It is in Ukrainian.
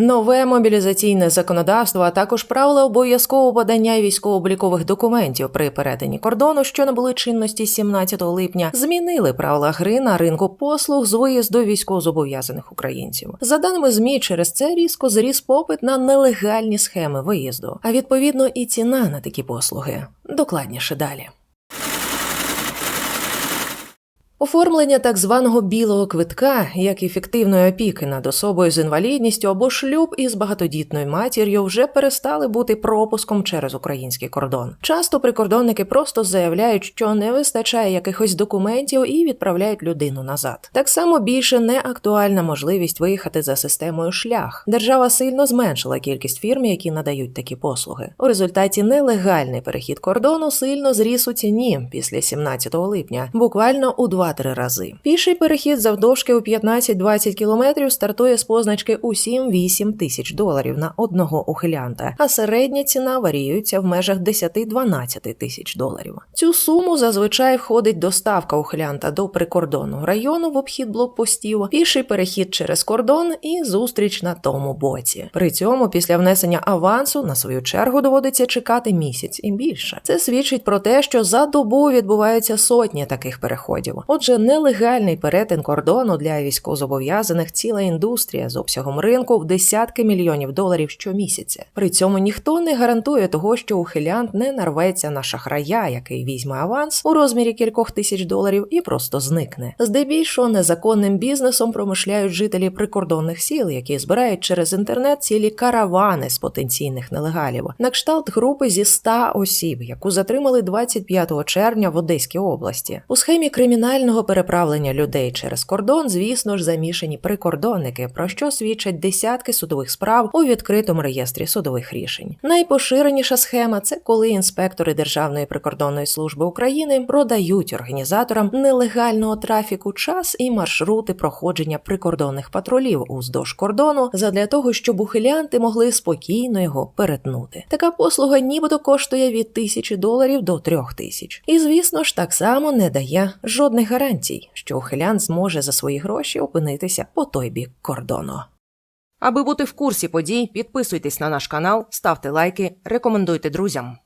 Нове мобілізаційне законодавство, а також правила обов'язкового подання військово-облікових документів при перетині кордону, що набули чинності 17 липня, змінили правила гри на ринку послуг з виїзду військовозобов'язаних українців. За даними змі, через це різко зріс попит на нелегальні схеми виїзду, а відповідно і ціна на такі послуги. Докладніше далі. Оформлення так званого білого квитка, як і фіктивної опіки над особою з інвалідністю або шлюб із багатодітною матір'ю, вже перестали бути пропуском через український кордон. Часто прикордонники просто заявляють, що не вистачає якихось документів і відправляють людину назад. Так само більше не актуальна можливість виїхати за системою шлях. Держава сильно зменшила кількість фірм, які надають такі послуги. У результаті нелегальний перехід кордону сильно зріс у ціні після 17 липня, буквально у два 2-3 рази. Піший перехід завдовжки у 15-20 кілометрів стартує з позначки у 7-8 тисяч доларів на одного ухилянта, а середня ціна варіюється в межах 10-12 тисяч доларів. Цю суму зазвичай входить доставка ухилянта до прикордонного району в обхід блокпостів, піший перехід через кордон і зустріч на тому боці. При цьому після внесення авансу на свою чергу доводиться чекати місяць і більше. Це свідчить про те, що за добу відбуваються сотні таких переходів. Отже, нелегальний перетин кордону для військовозобов'язаних ціла індустрія з обсягом ринку в десятки мільйонів доларів щомісяця. При цьому ніхто не гарантує того, що ухилянт не нарветься на шахрая, який візьме аванс у розмірі кількох тисяч доларів і просто зникне. Здебільшого незаконним бізнесом промишляють жителі прикордонних сіл, які збирають через інтернет цілі каравани з потенційних нелегалів, на кшталт групи зі 100 осіб, яку затримали 25 червня в Одеській області. У схемі кримінального Нелегального переправлення людей через кордон, звісно ж, замішані прикордонники, про що свідчать десятки судових справ у відкритому реєстрі судових рішень. Найпоширеніша схема це коли інспектори Державної прикордонної служби України продають організаторам нелегального трафіку час і маршрути проходження прикордонних патрулів уздовж кордону задля того, щоб ухилянти могли спокійно його перетнути. Така послуга нібито коштує від тисячі доларів до трьох тисяч. І звісно ж так само не дає жодних гарантій, що ухилян зможе за свої гроші опинитися по той бік кордону. Аби бути в курсі подій, підписуйтесь на наш канал, ставте лайки, рекомендуйте друзям.